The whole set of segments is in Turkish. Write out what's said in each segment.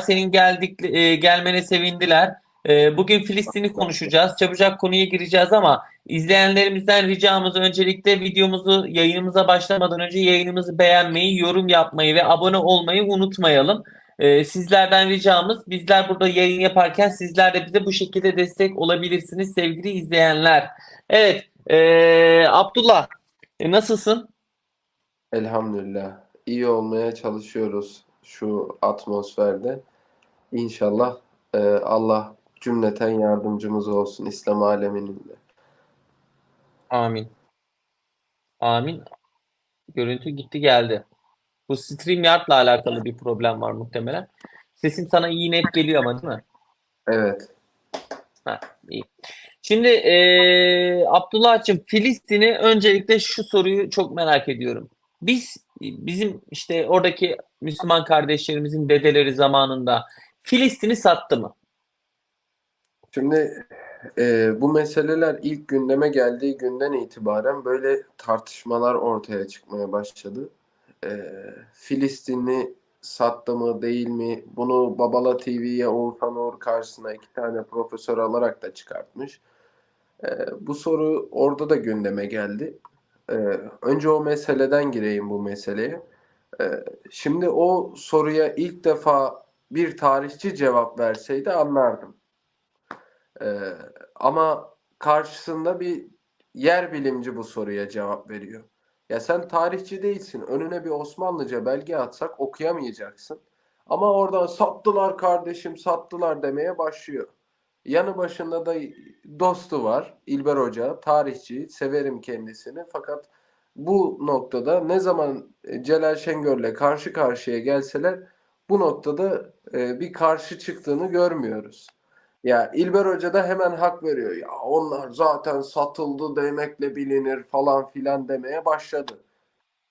Senin geldik e, gelmene sevindiler. E, bugün Filistin'i konuşacağız. Çabucak konuya gireceğiz ama izleyenlerimizden ricamız öncelikle videomuzu yayınımıza başlamadan önce yayınımızı beğenmeyi, yorum yapmayı ve abone olmayı unutmayalım. E, sizlerden ricamız bizler burada yayın yaparken sizler de bize bu şekilde destek olabilirsiniz sevgili izleyenler. Evet, e, Abdullah e, nasılsın? Elhamdülillah. İyi olmaya çalışıyoruz şu atmosferde. İnşallah e, Allah cümleten yardımcımız olsun İslam aleminin de. Amin. Amin. Görüntü gitti geldi. Bu StreamYard'la alakalı bir problem var muhtemelen. Sesim sana iyi net geliyor ama değil mi? Evet. Ha, iyi. Şimdi eee Abdullah'cığım Filistin'i öncelikle şu soruyu çok merak ediyorum. Biz bizim işte oradaki Müslüman kardeşlerimizin dedeleri zamanında Filistin'i sattı mı? Şimdi e, bu meseleler ilk gündeme geldiği günden itibaren böyle tartışmalar ortaya çıkmaya başladı. E, Filistin'i sattı mı değil mi? Bunu Babala TV'ye Oğuzhan Uğur karşısına iki tane profesör alarak da çıkartmış. E, bu soru orada da gündeme geldi. E, önce o meseleden gireyim bu meseleye. E, şimdi o soruya ilk defa bir tarihçi cevap verseydi anlardım. Ee, ama karşısında bir yer bilimci bu soruya cevap veriyor. Ya sen tarihçi değilsin. Önüne bir Osmanlıca belge atsak okuyamayacaksın. Ama oradan sattılar kardeşim sattılar demeye başlıyor. Yanı başında da dostu var. İlber Hoca, tarihçi. Severim kendisini. Fakat bu noktada ne zaman Celal Şengör'le karşı karşıya gelseler bu noktada e, bir karşı çıktığını görmüyoruz. Ya İlber Hoca da hemen hak veriyor. Ya onlar zaten satıldı demekle bilinir falan filan demeye başladı.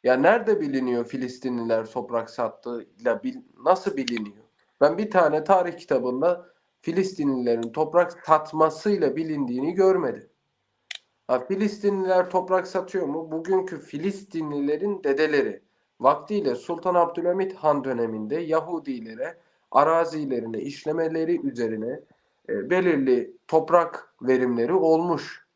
Ya nerede biliniyor Filistinliler toprak sattığıyla bil, nasıl biliniyor? Ben bir tane tarih kitabında Filistinlilerin toprak satmasıyla bilindiğini görmedim. Ha, Filistinliler toprak satıyor mu? Bugünkü Filistinlilerin dedeleri vaktiyle Sultan Abdülhamit Han döneminde Yahudilere arazilerine işlemeleri üzerine e, belirli toprak verimleri olmuş.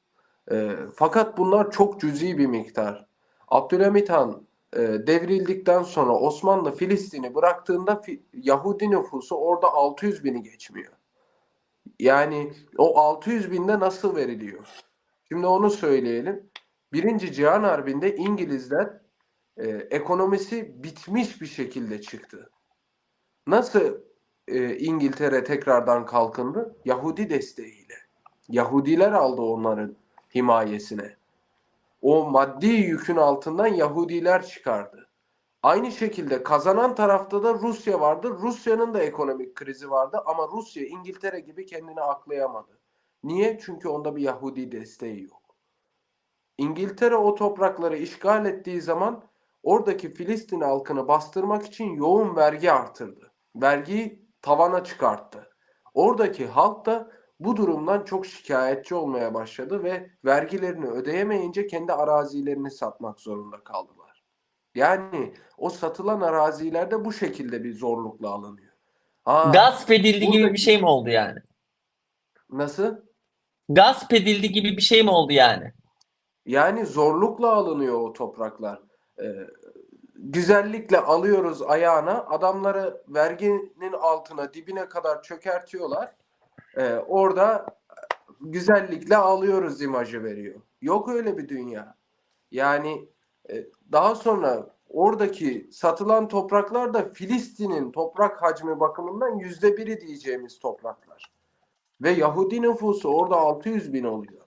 E, fakat bunlar çok cüzi bir miktar. Abdülhamit Han e, devrildikten sonra Osmanlı Filistin'i bıraktığında Yahudi nüfusu orada 600 bini geçmiyor. Yani o 600 binde nasıl veriliyor? Şimdi onu söyleyelim. Birinci Cihan Harbi'nde İngilizler e, ekonomisi bitmiş bir şekilde çıktı. Nasıl e, İngiltere tekrardan kalkındı? Yahudi desteğiyle. Yahudiler aldı onların himayesine. O maddi yükün altından Yahudiler çıkardı. Aynı şekilde kazanan tarafta da Rusya vardı. Rusya'nın da ekonomik krizi vardı ama Rusya İngiltere gibi kendini aklayamadı. Niye? Çünkü onda bir Yahudi desteği yok. İngiltere o toprakları işgal ettiği zaman oradaki Filistin halkını bastırmak için yoğun vergi artırdı. Vergiyi tavana çıkarttı. Oradaki halk da bu durumdan çok şikayetçi olmaya başladı ve vergilerini ödeyemeyince kendi arazilerini satmak zorunda kaldılar. Yani o satılan araziler de bu şekilde bir zorlukla alınıyor. Ha, Gasp edildi gibi bir şey mi oldu yani? nasıl? Gasp edildi gibi bir şey mi oldu yani? Yani zorlukla alınıyor o topraklar. Ee, güzellikle alıyoruz ayağına. Adamları verginin altına dibine kadar çökertiyorlar. Ee, orada güzellikle alıyoruz imajı veriyor. Yok öyle bir dünya. Yani daha sonra oradaki satılan topraklar da Filistin'in toprak hacmi bakımından yüzde biri diyeceğimiz topraklar. Ve Yahudi nüfusu orada 600 bin oluyor.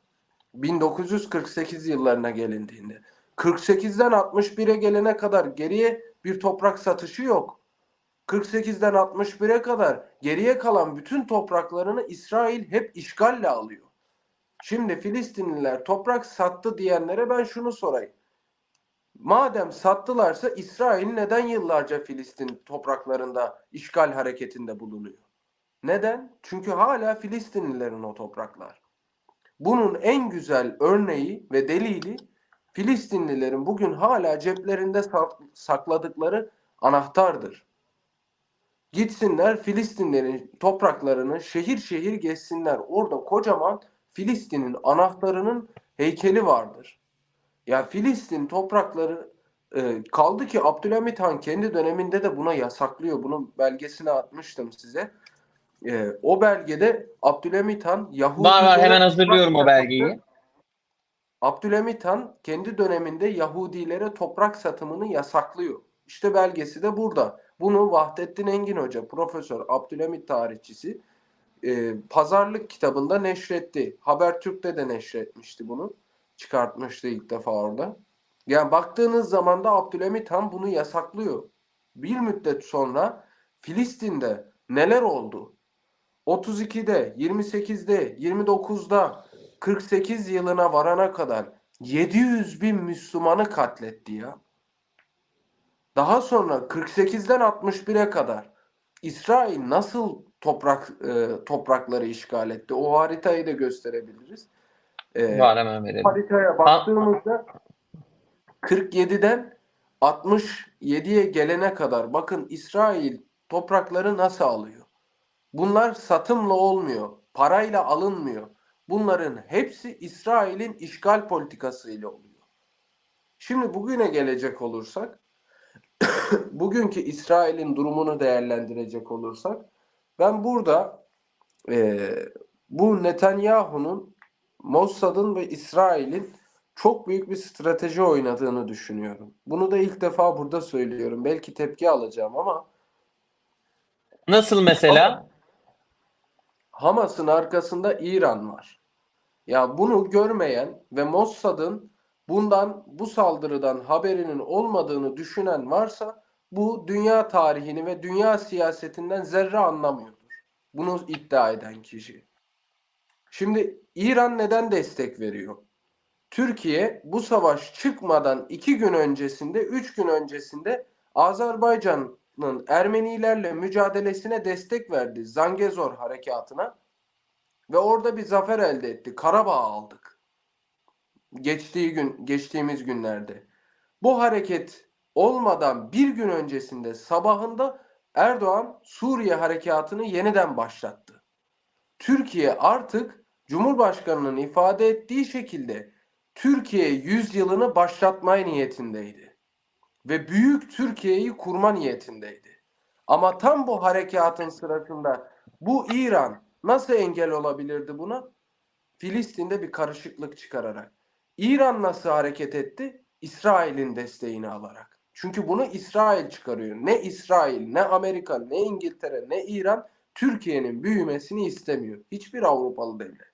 1948 yıllarına gelindiğinde. 48'den 61'e gelene kadar geriye bir toprak satışı yok. 48'den 61'e kadar geriye kalan bütün topraklarını İsrail hep işgalle alıyor. Şimdi Filistinliler toprak sattı diyenlere ben şunu sorayım. Madem sattılarsa İsrail neden yıllarca Filistin topraklarında işgal hareketinde bulunuyor? Neden? Çünkü hala Filistinlilerin o topraklar. Bunun en güzel örneği ve delili Filistinlilerin bugün hala ceplerinde sak- sakladıkları anahtardır. Gitsinler Filistinlerin topraklarını şehir şehir gezsinler. Orada kocaman Filistin'in anahtarının heykeli vardır. Ya Filistin toprakları e, kaldı ki Abdülhamit Han kendi döneminde de buna yasaklıyor. Bunun belgesini atmıştım size. E, o belgede Abdülhamit Han Yahudi Var var hemen hazırlıyorum o belgeyi. Abdülhamit Han kendi döneminde Yahudilere toprak satımını yasaklıyor. İşte belgesi de burada. Bunu Vahdettin Engin Hoca, Profesör Abdülhamit tarihçisi e, Pazarlık kitabında neşretti. Habertürk'te de neşretmişti bunu. Çıkartmıştı ilk defa orada. Yani baktığınız zaman da Abdülhamit Han bunu yasaklıyor. Bir müddet sonra Filistin'de neler oldu? 32'de, 28'de, 29'da 48 yılına varana kadar 700 bin Müslümanı katletti ya. Daha sonra 48'den 61'e kadar İsrail nasıl toprak e, toprakları işgal etti? O haritayı da gösterebiliriz. E, Var hemen verelim. haritaya baktığımızda 47'den 67'ye gelene kadar bakın İsrail toprakları nasıl alıyor? Bunlar satımla olmuyor, parayla alınmıyor. Bunların hepsi İsrail'in işgal politikasıyla oluyor. Şimdi bugüne gelecek olursak, bugünkü İsrail'in durumunu değerlendirecek olursak, ben burada e, bu Netanyahu'nun, Mossad'ın ve İsrail'in çok büyük bir strateji oynadığını düşünüyorum. Bunu da ilk defa burada söylüyorum. Belki tepki alacağım ama Nasıl mesela? Hamas'ın arkasında İran var. Ya bunu görmeyen ve Mossad'ın bundan bu saldırıdan haberinin olmadığını düşünen varsa bu dünya tarihini ve dünya siyasetinden zerre anlamıyordur. Bunu iddia eden kişi. Şimdi İran neden destek veriyor? Türkiye bu savaş çıkmadan iki gün öncesinde, üç gün öncesinde Azerbaycan'ın Ermenilerle mücadelesine destek verdi. Zangezur harekatına ve orada bir zafer elde etti. Karabağ aldık. Geçtiği gün, geçtiğimiz günlerde. Bu hareket olmadan bir gün öncesinde sabahında Erdoğan Suriye harekatını yeniden başlattı. Türkiye artık Cumhurbaşkanı'nın ifade ettiği şekilde Türkiye yüzyılını başlatmaya niyetindeydi. Ve büyük Türkiye'yi kurma niyetindeydi. Ama tam bu harekatın sırasında bu İran nasıl engel olabilirdi buna? Filistin'de bir karışıklık çıkararak. İran nasıl hareket etti? İsrail'in desteğini alarak. Çünkü bunu İsrail çıkarıyor. Ne İsrail, ne Amerika, ne İngiltere, ne İran Türkiye'nin büyümesini istemiyor. Hiçbir Avrupalı devlet.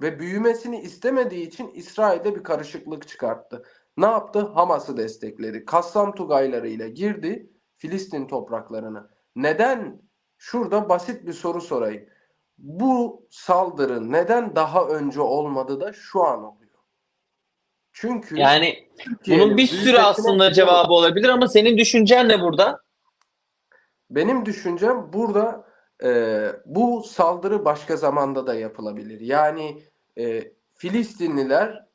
Ve büyümesini istemediği için İsrail'de bir karışıklık çıkarttı. Ne yaptı? Hamas'ı destekledi. Kassam Tugaylarıyla girdi Filistin topraklarına. Neden? Şurada basit bir soru sorayım. Bu saldırı neden daha önce olmadı da şu an oluyor? Çünkü Yani bunun bir sürü aslında cevabı olabilir ama senin düşüncen ne burada? Benim düşüncem burada e, bu saldırı başka zamanda da yapılabilir. Yani e, Filistinliler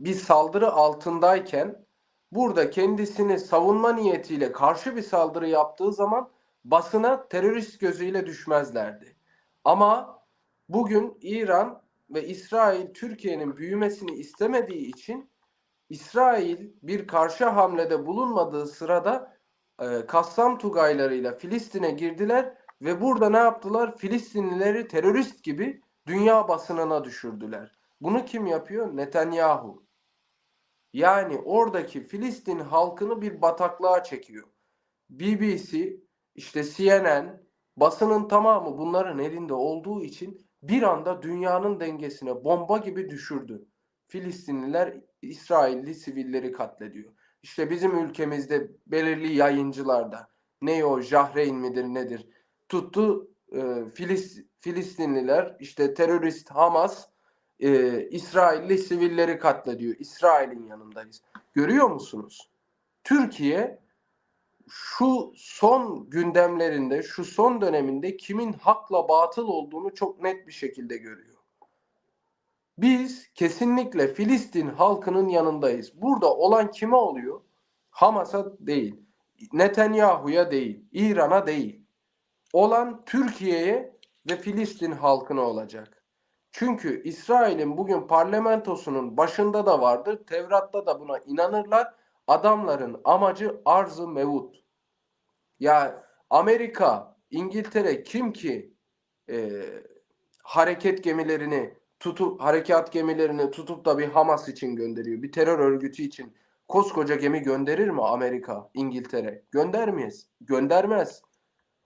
bir saldırı altındayken burada kendisini savunma niyetiyle karşı bir saldırı yaptığı zaman basına terörist gözüyle düşmezlerdi. Ama bugün İran ve İsrail Türkiye'nin büyümesini istemediği için İsrail bir karşı hamlede bulunmadığı sırada e, Kassam Tugaylarıyla Filistin'e girdiler ve burada ne yaptılar? Filistinlileri terörist gibi dünya basınına düşürdüler. Bunu kim yapıyor? Netanyahu. Yani oradaki Filistin halkını bir bataklığa çekiyor. BBC, işte CNN, basının tamamı bunların elinde olduğu için bir anda dünyanın dengesine bomba gibi düşürdü. Filistinliler İsrailli sivilleri katlediyor. İşte bizim ülkemizde belirli yayıncılar da ne o Jahreyn midir nedir tuttu e, Filis, Filistinliler işte terörist Hamas e, İsrailli sivilleri katlediyor. İsrail'in yanındayız. Görüyor musunuz? Türkiye şu son gündemlerinde, şu son döneminde kimin hakla batıl olduğunu çok net bir şekilde görüyor. Biz kesinlikle Filistin halkının yanındayız. Burada olan kime oluyor? Hamas'a değil, Netanyahu'ya değil, İran'a değil. Olan Türkiye'ye ve Filistin halkına olacak. Çünkü İsrail'in bugün parlamentosunun başında da vardır. Tevrat'ta da buna inanırlar. Adamların amacı arz-ı mevut. Ya Amerika, İngiltere kim ki e, hareket gemilerini tutup harekat gemilerini tutup da bir Hamas için gönderiyor. Bir terör örgütü için koskoca gemi gönderir mi Amerika, İngiltere? Göndermeyiz. Göndermez.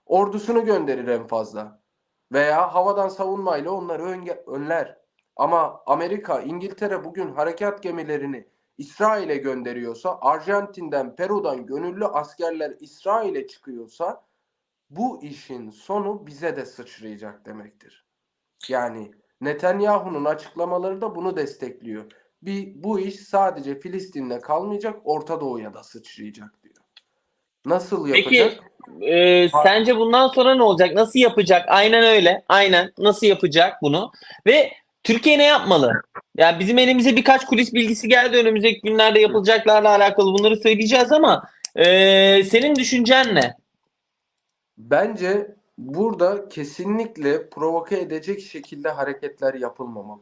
Ordusunu gönderir en fazla. Veya havadan savunmayla onları önler. Ama Amerika, İngiltere bugün harekat gemilerini İsrail'e gönderiyorsa, Arjantin'den, Peru'dan gönüllü askerler İsrail'e çıkıyorsa bu işin sonu bize de sıçrayacak demektir. Yani Netanyahu'nun açıklamaları da bunu destekliyor. Bir, bu iş sadece Filistin'de kalmayacak, Orta Doğu'ya da sıçrayacak Nasıl Peki yapacak? e, sence bundan sonra ne olacak? Nasıl yapacak? Aynen öyle. Aynen. Nasıl yapacak bunu? Ve Türkiye ne yapmalı? Yani bizim elimize birkaç kulis bilgisi geldi. Önümüzdeki günlerde yapılacaklarla alakalı bunları söyleyeceğiz ama e, senin düşüncen ne? Bence burada kesinlikle provoke edecek şekilde hareketler yapılmamalı.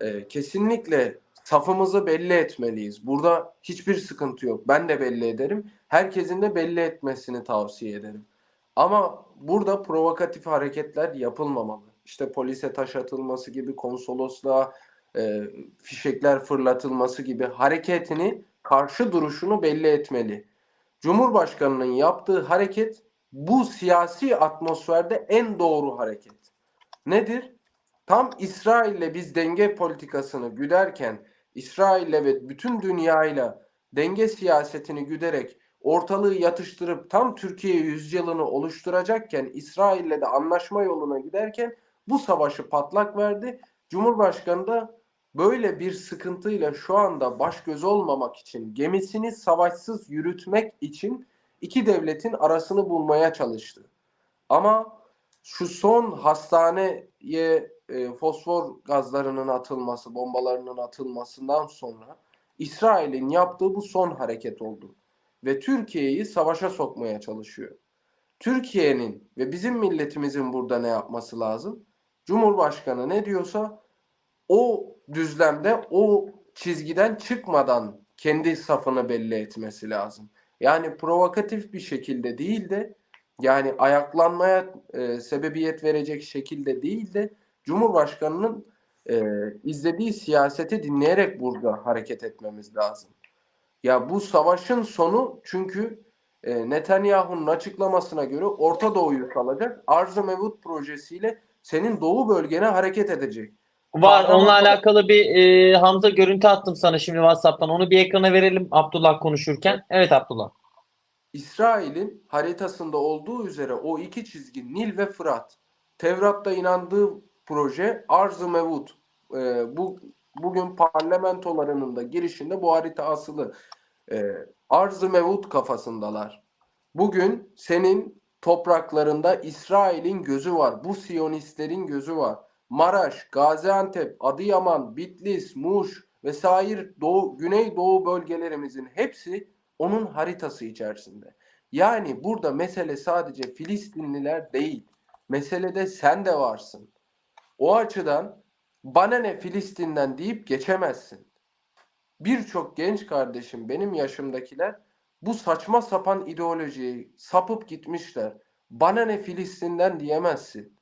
Ee, kesinlikle safımızı belli etmeliyiz. Burada hiçbir sıkıntı yok. Ben de belli ederim. Herkesin de belli etmesini tavsiye ederim. Ama burada provokatif hareketler yapılmamalı. İşte polise taş atılması gibi, konsolosluğa e, fişekler fırlatılması gibi hareketini, karşı duruşunu belli etmeli. Cumhurbaşkanının yaptığı hareket bu siyasi atmosferde en doğru hareket. Nedir? Tam İsrail'le biz denge politikasını güderken, İsrail'le ve bütün dünyayla denge siyasetini güderek ortalığı yatıştırıp tam Türkiye yüzyılını oluşturacakken İsrail'le de anlaşma yoluna giderken bu savaşı patlak verdi. Cumhurbaşkanı da böyle bir sıkıntıyla şu anda baş göz olmamak için gemisini savaşsız yürütmek için iki devletin arasını bulmaya çalıştı. Ama şu son hastaneye e, fosfor gazlarının atılması, bombalarının atılmasından sonra İsrail'in yaptığı bu son hareket oldu. Ve Türkiye'yi savaşa sokmaya çalışıyor. Türkiye'nin ve bizim milletimizin burada ne yapması lazım? Cumhurbaşkanı ne diyorsa o düzlemde, o çizgiden çıkmadan kendi safını belli etmesi lazım. Yani provokatif bir şekilde değil de yani ayaklanmaya e, sebebiyet verecek şekilde değil de Cumhurbaşkanının e, izlediği siyaseti dinleyerek burada hareket etmemiz lazım. Ya bu savaşın sonu çünkü e, Netanyahu'nun açıklamasına göre Orta Doğu'yu salacak. Arz-ı Mevut projesiyle senin doğu bölgene hareket edecek. Var. Kahraman- Onunla alakalı bir e, Hamza görüntü attım sana şimdi WhatsApp'tan. Onu bir ekrana verelim Abdullah konuşurken. Evet Abdullah. İsrail'in haritasında olduğu üzere o iki çizgi Nil ve Fırat. Tevrat'ta inandığı proje Arz-ı Mevut. Ee, bu bugün parlamentolarının da girişinde bu harita asılı. Ee, Arz-ı Mevut kafasındalar. Bugün senin topraklarında İsrail'in gözü var. Bu Siyonistlerin gözü var. Maraş, Gaziantep, Adıyaman, Bitlis, Muş vesaire Doğu, Güneydoğu bölgelerimizin hepsi onun haritası içerisinde. Yani burada mesele sadece Filistinliler değil. Meselede sen de varsın. O açıdan bana ne Filistin'den deyip geçemezsin. Birçok genç kardeşim benim yaşımdakiler bu saçma sapan ideolojiyi sapıp gitmişler. Bana ne Filistin'den diyemezsin.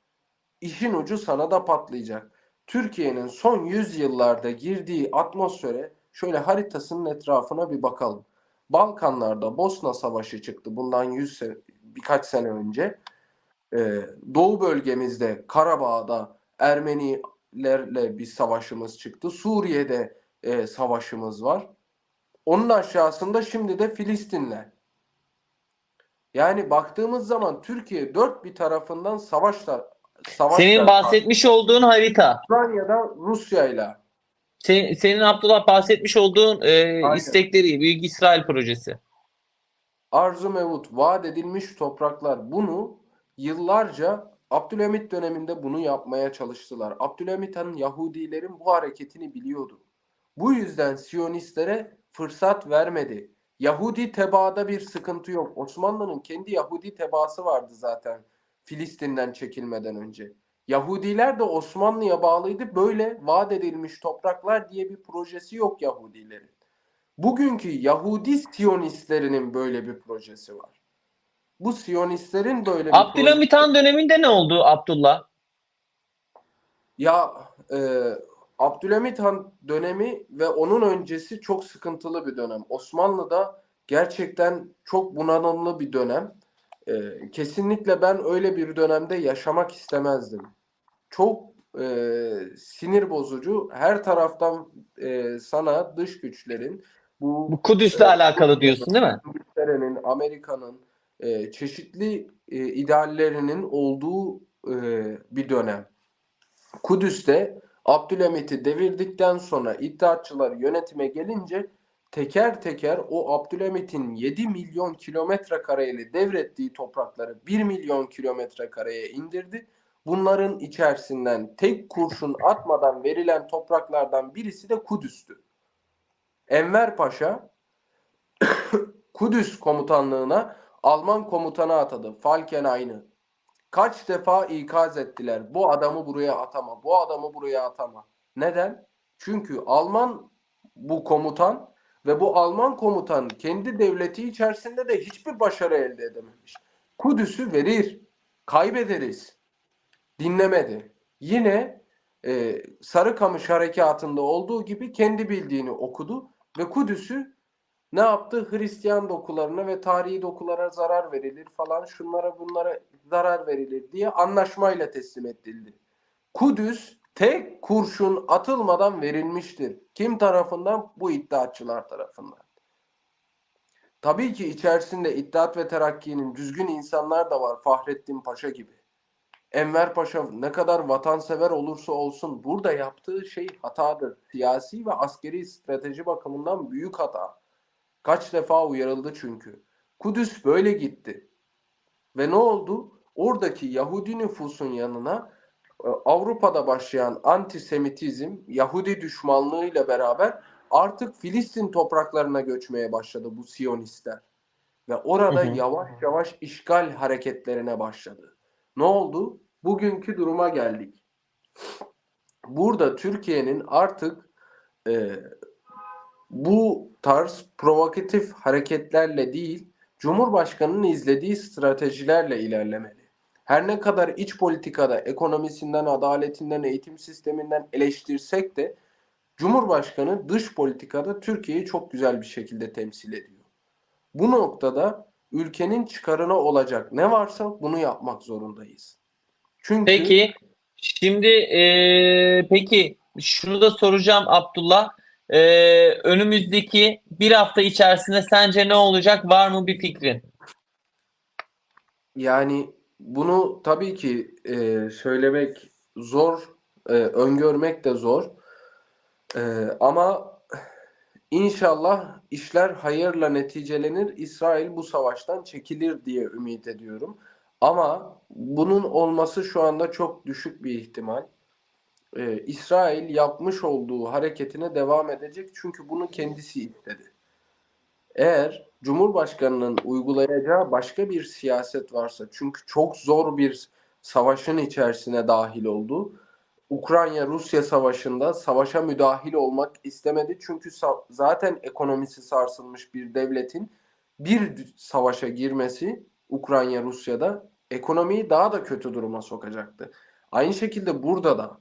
İşin ucu sana da patlayacak. Türkiye'nin son 100 yıllarda girdiği atmosfere şöyle haritasının etrafına bir bakalım. Balkanlarda Bosna Savaşı çıktı bundan 100 sene, birkaç sene önce. Ee, Doğu bölgemizde Karabağ'da Ermenilerle bir savaşımız çıktı. Suriye'de e, savaşımız var. Onun aşağısında şimdi de Filistin'le. Yani baktığımız zaman Türkiye dört bir tarafından savaşla savaşla Senin bahsetmiş olduğun harita. Ukrayna'da Rusya'yla Senin, senin Abdullah bahsetmiş olduğun e, Aynen. istekleri Büyük İsrail projesi. Arzu Mevut vaat edilmiş topraklar bunu yıllarca Abdülhamit döneminde bunu yapmaya çalıştılar. Abdülhamit Han Yahudilerin bu hareketini biliyordu. Bu yüzden Siyonistlere fırsat vermedi. Yahudi tebaada bir sıkıntı yok. Osmanlı'nın kendi Yahudi tebaası vardı zaten Filistin'den çekilmeden önce. Yahudiler de Osmanlı'ya bağlıydı. Böyle vaat edilmiş topraklar diye bir projesi yok Yahudilerin. Bugünkü Yahudi Siyonistlerinin böyle bir projesi var. Bu Siyonistlerin böyle Abdülhamit Han döneminde ne oldu Abdullah? Ya e, Abdülhamit Han dönemi ve onun öncesi çok sıkıntılı bir dönem. Osmanlı'da gerçekten çok bunalımlı bir dönem. E, kesinlikle ben öyle bir dönemde yaşamak istemezdim. Çok e, sinir bozucu. Her taraftan e, sana dış güçlerin bu Bu Kudüs'le alakalı diyorsun değil mi? Amerika'nın e, çeşitli e, ideallerinin olduğu e, bir dönem. Kudüs'te Abdülhamit'i devirdikten sonra İttihatçılar yönetime gelince teker teker o Abdülhamit'in 7 milyon kilometre kareyle devrettiği toprakları 1 milyon kilometre kareye indirdi. Bunların içerisinden tek kurşun atmadan verilen topraklardan birisi de Kudüs'tü. Enver Paşa Kudüs komutanlığına Alman komutanı atadı. Falkenhayn'ı. Kaç defa ikaz ettiler. Bu adamı buraya atama. Bu adamı buraya atama. Neden? Çünkü Alman bu komutan ve bu Alman komutan kendi devleti içerisinde de hiçbir başarı elde edememiş. Kudüs'ü verir. Kaybederiz. Dinlemedi. Yine e, Sarıkamış harekatında olduğu gibi kendi bildiğini okudu ve Kudüs'ü ne yaptı? Hristiyan dokularına ve tarihi dokulara zarar verilir falan şunlara bunlara zarar verilir diye anlaşmayla teslim edildi. Kudüs tek kurşun atılmadan verilmiştir. Kim tarafından? Bu iddiatçılar tarafından. Tabii ki içerisinde İttihat ve Terakki'nin düzgün insanlar da var. Fahrettin Paşa gibi. Enver Paşa ne kadar vatansever olursa olsun burada yaptığı şey hatadır. Siyasi ve askeri strateji bakımından büyük hata. Kaç defa uyarıldı çünkü. Kudüs böyle gitti. Ve ne oldu? Oradaki Yahudi nüfusun yanına e, Avrupa'da başlayan antisemitizm, Yahudi düşmanlığıyla beraber artık Filistin topraklarına göçmeye başladı bu Siyonistler. Ve orada Hı hı. yavaş yavaş işgal hareketlerine başladı. Ne oldu? Bugünkü duruma geldik. Burada Türkiye'nin artık e, bu tarz provokatif hareketlerle değil, Cumhurbaşkanı'nın izlediği stratejilerle ilerlemeli. Her ne kadar iç politikada ekonomisinden, adaletinden, eğitim sisteminden eleştirsek de Cumhurbaşkanı dış politikada Türkiye'yi çok güzel bir şekilde temsil ediyor. Bu noktada ülkenin çıkarına olacak ne varsa bunu yapmak zorundayız. Çünkü Peki şimdi eee, peki şunu da soracağım Abdullah. Eee, önümüzdeki bir hafta içerisinde sence ne olacak? Var mı bir fikrin? Yani bunu tabii ki e, söylemek zor, e, öngörmek de zor. E, ama inşallah işler hayırla neticelenir. İsrail bu savaştan çekilir diye ümit ediyorum. Ama bunun olması şu anda çok düşük bir ihtimal. E, İsrail yapmış olduğu hareketine devam edecek çünkü bunu kendisi istedi. Eğer Cumhurbaşkanının uygulayacağı başka bir siyaset varsa çünkü çok zor bir savaşın içerisine dahil oldu. Ukrayna-Rusya savaşında savaşa müdahil olmak istemedi. Çünkü zaten ekonomisi sarsılmış bir devletin bir savaşa girmesi Ukrayna-Rusya'da ekonomiyi daha da kötü duruma sokacaktı. Aynı şekilde burada da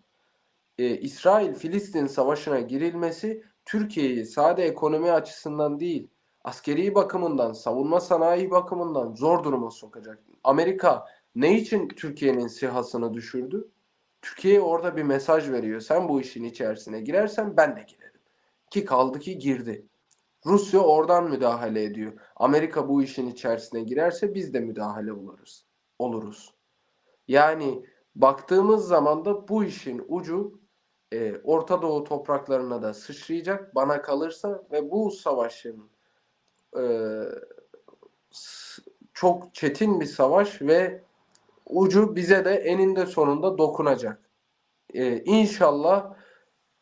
e, İsrail-Filistin savaşına girilmesi Türkiye'yi sade ekonomi açısından değil, askeri bakımından, savunma sanayi bakımından zor duruma sokacak. Amerika ne için Türkiye'nin sihasını düşürdü? Türkiye orada bir mesaj veriyor. Sen bu işin içerisine girersen ben de girerim. Ki kaldı ki girdi. Rusya oradan müdahale ediyor. Amerika bu işin içerisine girerse biz de müdahale oluruz. Oluruz. Yani baktığımız zaman da bu işin ucu e, Orta Doğu topraklarına da sıçrayacak bana kalırsa ve bu savaşın e, çok çetin bir savaş ve ucu bize de eninde sonunda dokunacak. E, inşallah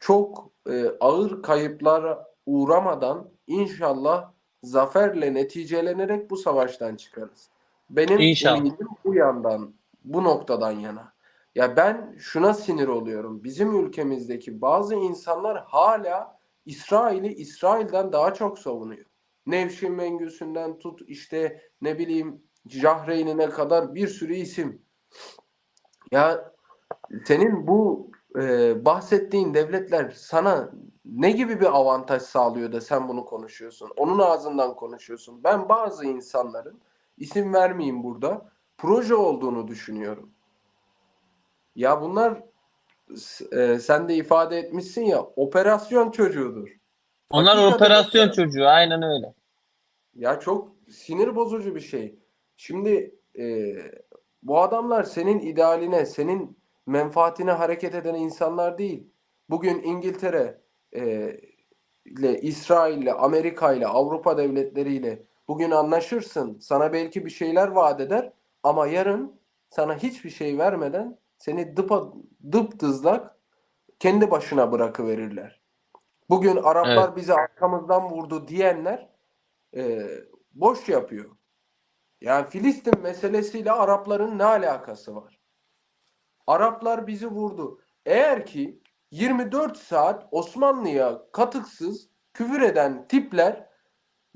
çok e, ağır kayıplara uğramadan inşallah zaferle neticelenerek bu savaştan çıkarız. Benim İnşallah. ümidim bu yandan bu noktadan yana. Ya ben şuna sinir oluyorum. Bizim ülkemizdeki bazı insanlar hala İsrail'i İsrail'den daha çok savunuyor. Nevşin Mengüsü'nden tut işte ne bileyim Cahreyn'ine kadar bir sürü isim. Ya senin bu e, bahsettiğin devletler sana ne gibi bir avantaj sağlıyor da sen bunu konuşuyorsun? Onun ağzından konuşuyorsun. Ben bazı insanların isim vermeyeyim burada proje olduğunu düşünüyorum. Ya bunlar e, sen de ifade etmişsin ya operasyon çocuğudur. Onlar Hakikaten operasyon öyle. çocuğu. Aynen öyle. Ya çok sinir bozucu bir şey. Şimdi e, bu adamlar senin idealine, senin menfaatine hareket eden insanlar değil. Bugün İngiltere e, ile İsrail ile Amerika ile Avrupa devletleriyle bugün anlaşırsın. Sana belki bir şeyler vaat eder ama yarın sana hiçbir şey vermeden seni dıpa, dıptızlak kendi başına bırakıverirler. Bugün Araplar Evet. bizi arkamızdan vurdu diyenler e, boş yapıyor. Yani Filistin meselesiyle Arapların ne alakası var? Araplar bizi vurdu. Eğer ki 24 saat Osmanlı'ya katıksız küfür eden tipler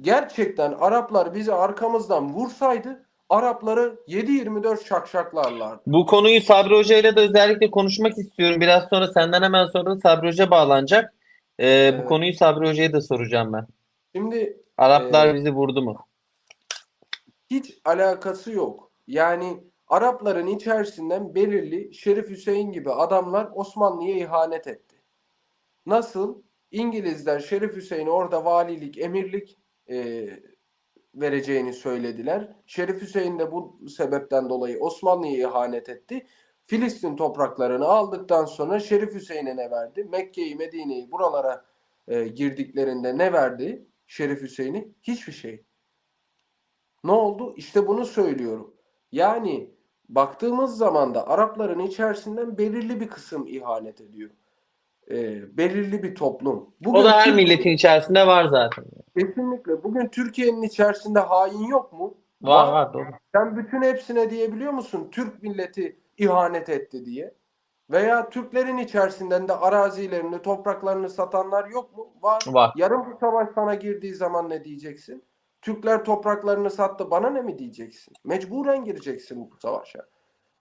gerçekten Araplar bizi arkamızdan vursaydı Arapları 7-24 şakşaklarlardı. Bu konuyu Sabri Hoca ile de özellikle konuşmak istiyorum. Biraz sonra senden hemen sonra Sabri Hoca bağlanacak. Ee, Bu Evet. konuyu Sabri Hoca'ya da soracağım ben. Şimdi Araplar Ee, bizi vurdu mu? hiç alakası yok. Yani Arapların içerisinden belirli Şerif Hüseyin gibi adamlar Osmanlı'ya ihanet etti. Nasıl? İngilizler Şerif Hüseyin'e orada valilik, emirlik e, vereceğini söylediler. Şerif Hüseyin de bu sebepten dolayı Osmanlı'ya ihanet etti. Filistin topraklarını aldıktan sonra Şerif Hüseyin'e ne verdi? Mekke'yi, Medine'yi buralara e, girdiklerinde ne verdi Şerif Hüseyin'i? Hiçbir şey. Ne oldu? İşte bunu söylüyorum. Yani baktığımız zaman da Arapların içerisinden belirli bir kısım ihanet ediyor. Ee, belirli bir toplum. Bugün O da her milletin içerisinde var zaten. Kesinlikle. Bugün Türkiye'nin içerisinde hain yok mu? Var var doğru. Sen bütün hepsine diyebiliyor musun? Türk milleti ihanet etti diye. Veya Türklerin içerisinden de arazilerini, topraklarını satanlar yok mu? Var. Var. Yarın bu savaş sana girdiği zaman ne diyeceksin? Türkler topraklarını sattı bana ne mi diyeceksin? Mecburen gireceksin bu savaşa.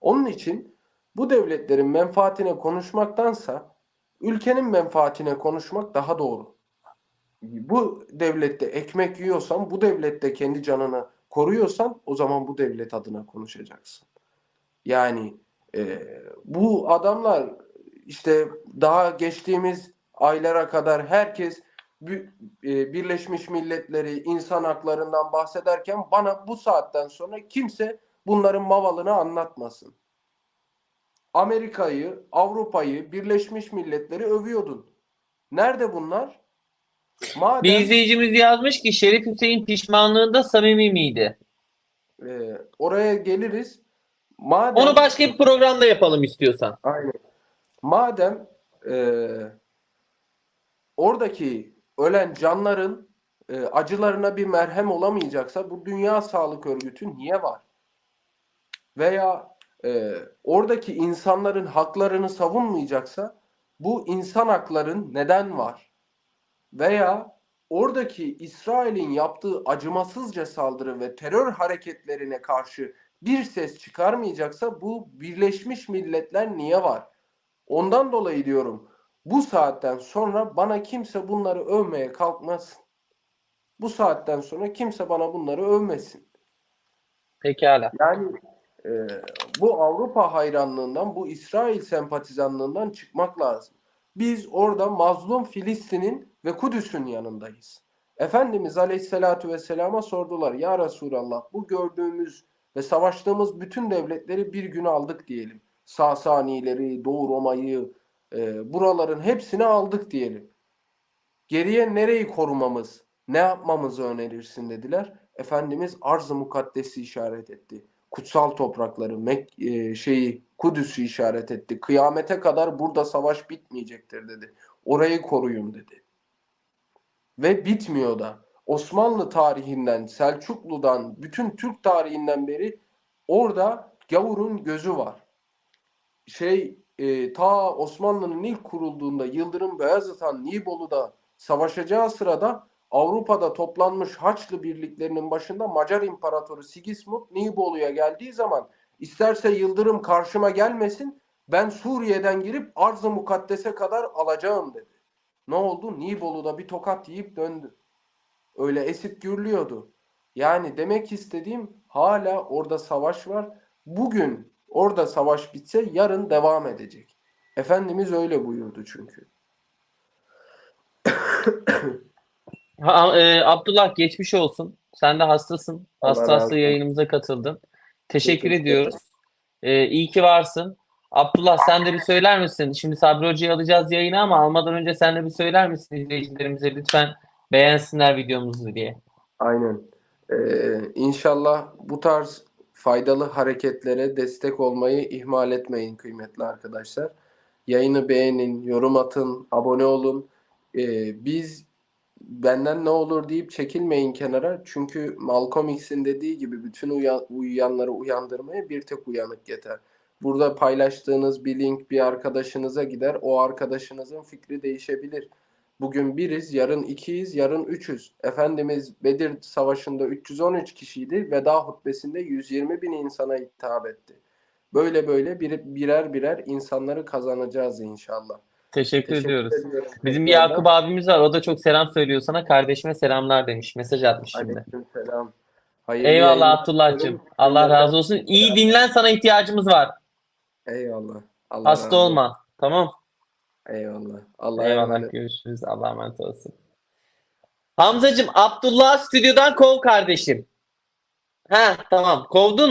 Onun için bu devletlerin menfaatine konuşmaktansa ülkenin menfaatine konuşmak daha doğru. Bu devlette ekmek yiyorsan, bu devlette kendi canını koruyorsan o zaman bu devlet adına konuşacaksın. Yani e, bu adamlar işte daha geçtiğimiz aylara kadar herkes e, Birleşmiş Milletleri insan haklarından bahsederken bana bu saatten sonra kimse bunların mavalını anlatmasın. Amerika'yı, Avrupa'yı, Birleşmiş Milletleri övüyordun. Nerede bunlar? Madem Bir izleyicimiz yazmış ki Şerif Hüseyin pişmanlığında samimi miydi? e, oraya geliriz. Madem Onu başka bir programda yapalım istiyorsan. Aynen. Madem e, oradaki ölen canların e, acılarına bir merhem olamayacaksa bu Dünya Sağlık Örgütü niye var? Veya e, oradaki insanların haklarını savunmayacaksa bu insan hakların neden var? Veya oradaki İsrail'in yaptığı acımasızca saldırı ve terör hareketlerine karşı bir ses çıkarmayacaksa bu Birleşmiş Milletler niye var? Ondan dolayı diyorum bu saatten sonra bana kimse bunları övmeye kalkmasın. Bu saatten sonra kimse bana bunları övmesin. Pekala. Yani e, bu Avrupa hayranlığından, bu İsrail sempatizanlığından çıkmak lazım. Biz orada mazlum Filistin'in ve Kudüs'ün yanındayız. Efendimiz Aleyhisselatü Vesselam'a sordular. Ya Resulallah bu gördüğümüz ve savaştığımız bütün devletleri bir gün aldık diyelim. Sasanileri, Doğu Roma'yı, e, buraların hepsini aldık diyelim. Geriye nereyi korumamız, ne yapmamızı önerirsin dediler. Efendimiz arz-ı mukaddesi işaret etti. Kutsal toprakları, Mek e, şeyi, Kudüs'ü işaret etti. Kıyamete kadar burada savaş bitmeyecektir dedi. Orayı koruyun dedi. Ve bitmiyor da. Osmanlı tarihinden, Selçuklu'dan, bütün Türk tarihinden beri orada gavurun gözü var. Şey e, ta Osmanlı'nın ilk kurulduğunda Yıldırım Beyazıt Han Nibolu'da savaşacağı sırada Avrupa'da toplanmış Haçlı birliklerinin başında Macar İmparatoru Sigismund Nibolu'ya geldiği zaman isterse Yıldırım karşıma gelmesin ben Suriye'den girip Arz-ı Mukaddes'e kadar alacağım dedi. Ne oldu? Nibolu'da bir tokat yiyip döndü. Öyle esip gürlüyordu. Yani demek istediğim hala orada savaş var. Bugün orada savaş bitse yarın devam edecek. Efendimiz öyle buyurdu çünkü. Ha, e, Abdullah geçmiş olsun. Sen de hastasın. Hasta hasta yayınımıza katıldın. Teşekkür Teşekkür ediyoruz. E, iyi ki varsın. Abdullah sen de bir söyler misin? Şimdi Sabri Hoca'yı alacağız yayına ama almadan önce sen de bir söyler misin izleyicilerimize lütfen beğensinler videomuzu diye. Aynen. Ee, inşallah bu tarz faydalı hareketlere destek olmayı ihmal etmeyin kıymetli arkadaşlar. Yayını beğenin, yorum atın, abone olun. Ee, biz benden ne olur deyip çekilmeyin kenara. Çünkü Malcolm X'in dediği gibi bütün uya- uyuyanları uyandırmaya bir tek uyanık yeter. Burada paylaştığınız bir link bir arkadaşınıza gider. O arkadaşınızın fikri değişebilir. Bugün biriz, yarın ikiyiz, yarın üçüz. Efendimiz Bedir Savaşı'nda 313 kişiydi. Veda hutbesinde 120 bin insana hitap etti. Böyle böyle bir, birer birer insanları kazanacağız inşallah. Teşekkür, Teşekkür ediyoruz. ediyorum. Bizim bir. Yakup abimiz var. O da çok selam söylüyor sana. Kardeşime selamlar demiş. Mesaj atmış şimdi. Aleykümselam. Hayırlı Eyvallah Abdullah'cığım. Allah razı olsun. İyi dinlen sana ihtiyacımız var. Eyvallah. Allah Hasta razı olma. Tamam. Eyvallah. Allah'a Eyvallah. emanet. Görüşürüz. Allah'a emanet olsun. Hamzacığım Abdullah stüdyodan kov kardeşim. Ha tamam. Kovdun mu?